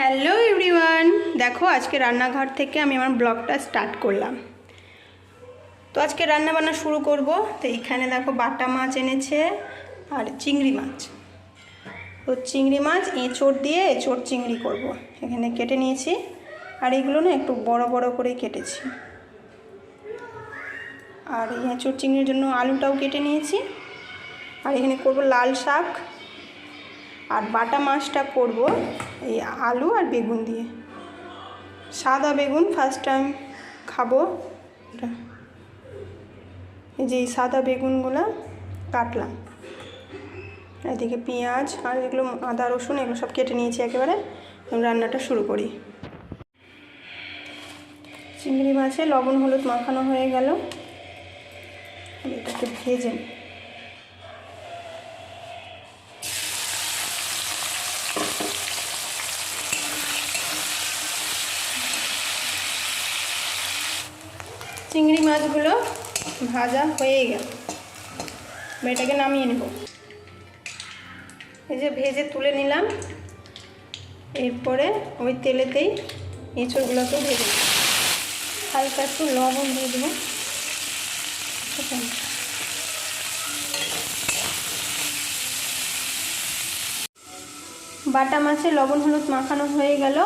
Hello everyone, দেখো আজকে রান্নাঘর থেকে আমি আমার ব্লগটা স্টার্ট করলাম। তো আজকে রান্না বান্না শুরু করব। তো এইখানে দেখো বাটা মাছ এনেছে আর চিংড়ি মাছ। তো চিংড়ি মাছ, এঁচড় দিয়ে এঁচড় চিংড়ি করব। এখানে কেটে নিয়েছি আর এগুলো না একটু বড় বড় করে কেটেছি। আর এই চিংড়ির জন্য আলুটাও কেটে নিয়েছি। আর এখানে করব লাল শাক। আর বাটা মাছটা করব এই আলু আর বেগুন দিয়ে। সাদা বেগুন ফার্স্ট টাইম খাব। এই যে সাদা বেগুনগুলো কাটলাম। এদিকে পেঁয়াজ আর এগুলো আদা, রসুন এগুলো সব কেটে নিয়েছি একেবারে। রান্নাটা শুরু করি। চিংড়ি মাছে লবণ, হলুদ মাখানো হয়ে গেল। এটাকে ভেজে নিই চিংড়ি মাছগুলো ভাজা হয়ে গেল। এটাকে নামিয়ে নেব। এই যে ভেজে তুলে নিলাম। এরপরে ওই তেলেতেই এঁচড়গুলোকেও ভেজে হালকা একটু লবণ দিয়ে দেবো। বাটা মাছে লবণ হলুদ মাখানো হয়ে গেল।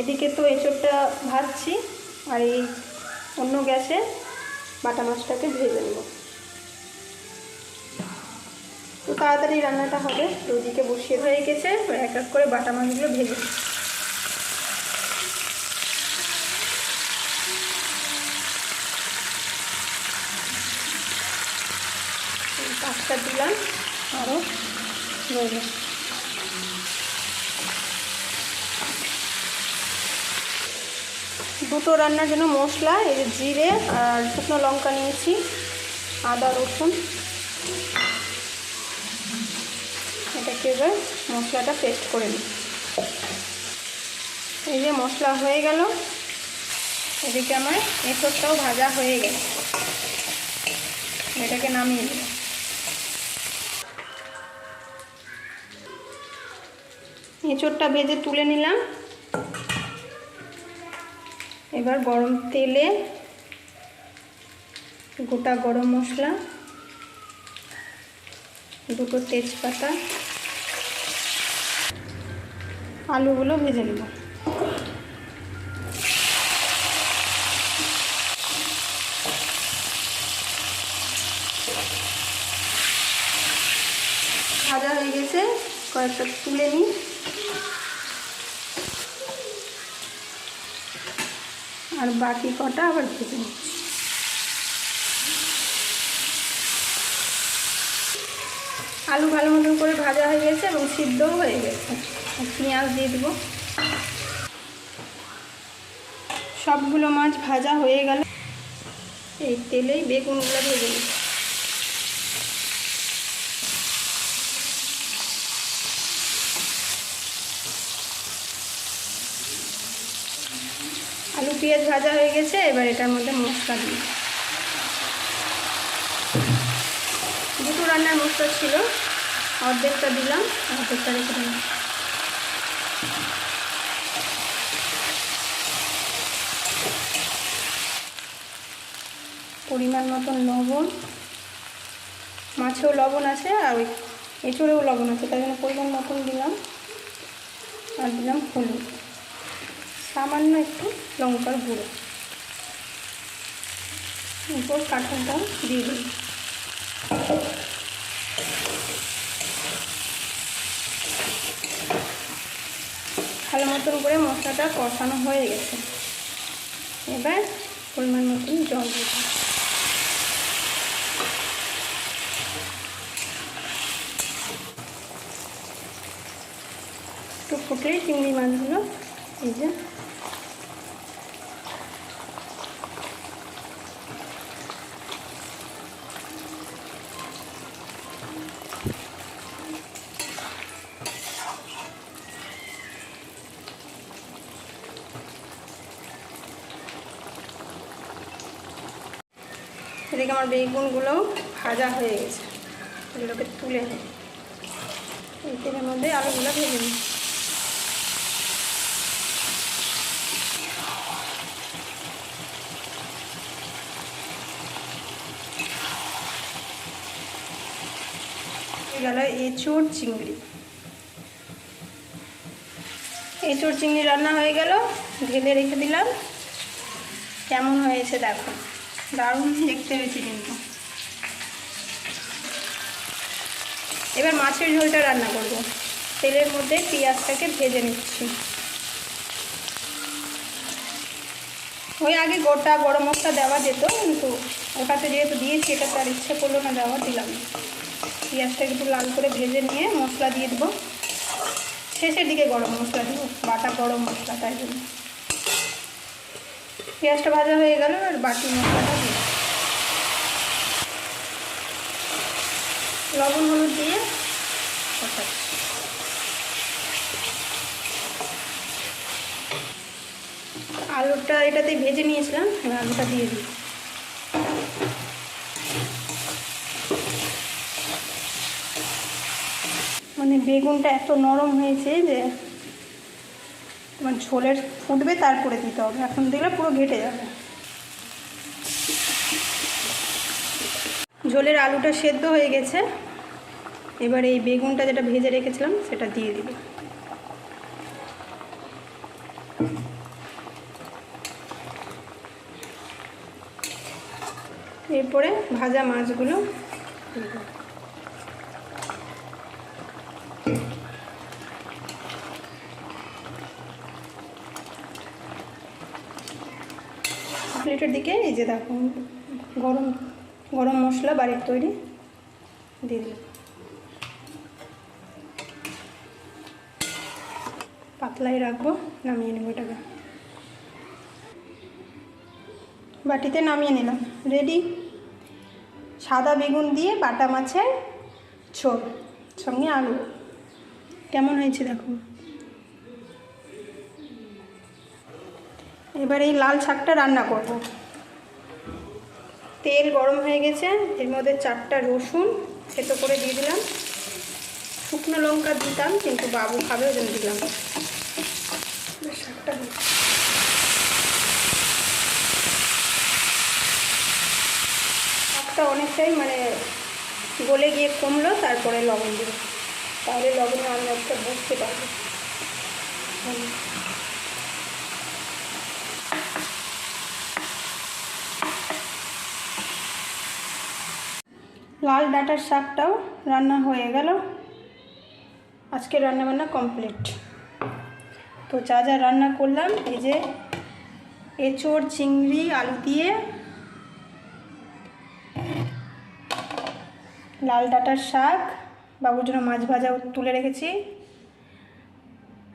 এদিকে তো এঁচড়টা ভাজছি। আর এই অন্য গ্যাসে বাটা মাছটাকে ভেজে নেব। তো তাড়াতাড়ি রান্নাটা হবে। তো ওদিকে বসিয়ে হয়ে গেছে। এক এক করে বাটা মাছগুলো ভেজে। পাঁচটা দিলাম। আরও রইল। দুটো রান্নার জন্য মশলা, এই যে জিরে আর শুকনো লঙ্কা নিয়েছি, আদা, রসুন। এটাকে এবার মশলাটা পেস্ট করে নিই। এই যে মশলা হয়ে গেল, এদিকে আমার এঁচড়টাও ভাজা হয়ে গেছে এটাকে নামিয়ে দিই এঁচড়টা ভেজে তুলে নিলাম। এবার গরম তেলে গোটা গরম মশলা, দুটো তেজপাতা, আলুগুলো ভেজে নেব। ভাজা হয়ে গেছে, কয়েকটা তুলে নিই। আর বাকি কটা আবার ভেজে নিচ্ছি। আলু ভালো মতন করে ভাজা হয়ে গেছে এবং সিদ্ধও হয়ে গেছে। পেঁয়াজ দিয়ে দেবো। সবগুলো মাছ ভাজা হয়ে গেল। এই তেলেই বেগুনগুলো ভেজে নিচ্ছি। পেঁয়াজ ভাজা হয়ে গেছে, এবার এটার মধ্যে মশলা দিই দুটো রান্নার মশলা ছিল, অর্ধেকটা দিলাম, অর্ধেকটা রেখে দিলাম পরিমাণ মতন লবণ। মাছেও লবণ আছে, আর ওই এঁচড়েও লবণ আছে, তাই জন্য পরিমাণ মতন দিলাম, আর দিলাম হলুদ। সামান্য একটু লঙ্কার গুঁড়ো। উপর কাঁঠালটাও দিয়ে দিই ভালো মতন করে মশলাটা কষানো হয়ে গেছে। এবার পরিমাণ মতন জল দিই। একটু ফুটলেই চিংড়ি মাছগুলো এই যে এদিকে আমার বেগুনগুলো ভাজা হয়ে গেছে। এগুলোকে তুলে নিই। এই তেলের মধ্যে আলুগুলো ভেজে নিই। গেল এঁচোড় চিংড়ি। এঁচোড় চিংড়ি রান্না হয়ে গেল। ঢেলে রেখে দিলাম। কেমন হয়েছে দেখো। দারুণ দেখতে হয়েছে কিন্তু। এবার মাছের ঝোলটা রান্না করব। তেলের মধ্যে পেঁয়াজটাকে ভেজে নিচ্ছি। ওই আগে গোটা গরম মশলা দেওয়া যেত, কিন্তু ওটাতে যেহেতু দিয়েছি এটা তার ইচ্ছে করল না দেওয়া, দিলাম। না। পেঁয়াজটাকে একটু লাল করে ভেজে নিয়ে মশলা দিয়ে দেবো। শেষের দিকে গরম মশলা দেবো, বাটা গরম মশলা, তাই জন্য। পেঁয়াজটা ভাজা হয়ে গেল আর বাটি মশলাটা দিই লবণ হলুদ দিয়ে আলুটা এটাতে ভেজে নিয়েছিলাম, এবার আলুটা দিয়ে দিই। মানে বেগুনটা এত নরম হয়েছে যে তোমার ঝোলের ফুটবে তারপরে দিতে হবে। এখন দিলে পুরো ঘেটে যাবে। ঝোলের আলুটা সেদ্ধ হয়ে গেছে। এবার এই বেগুনটা যেটা ভেজে রেখেছিলাম, সেটা দিয়ে দিব। এরপরে ভাজা মাছগুলো দিয়ে প্লেটের দিকে, এই যে দেখো, গরম গরম মশলা, বাড়ির তৈরি, দিয়ে দিলাম। পাতলাই রাখব, নামিয়ে নেব এটাকে। বাটিতে নামিয়ে নিলাম। রেডি সাদা বেগুন দিয়ে বাটা মাছের ঝোল, সঙ্গে আলু। কেমন হয়েছে দেখো? এবার এই লাল শাকটা রান্না করব। তেল গরম হয়ে গেছে, এর মধ্যে চারটা রসুন থেতো করে দিয়ে দিলাম। শুকনো লঙ্কা দিতাম, কিন্তু বাবু খাবে, ওই জন্য দিলাম। শাকটা শাকটা অনেকটাই মানে গলে গিয়ে কমলো, তারপরে লবণ দিল তাহলে লবণের আন্দাজটা বুঝতে পারবে। লাল ডাটার শাকটাও রান্না হয়ে গেল। আজকে রান্নাবান্না কমপ্লিট তো যা যা রান্না করলাম, এই যে এঁচোড়, চিংড়ি, আলু দিয়ে লাল ডাটার শাক, বাবুর জন্য মাছ ভাজা তুলে রেখেছি।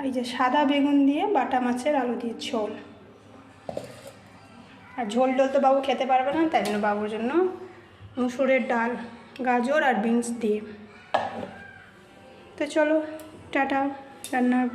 এই যে সাদা বেগুন দিয়ে বাটা মাছের আলু দিয়ে ঝোল। আর ঝোল টোল তো বাবু খেতে পারবে না, তাই জন্য বাবুর জন্য মুসুরের ডাল। গাজর আর বিনস দিয়ে। তো চলো টাটা রান্নার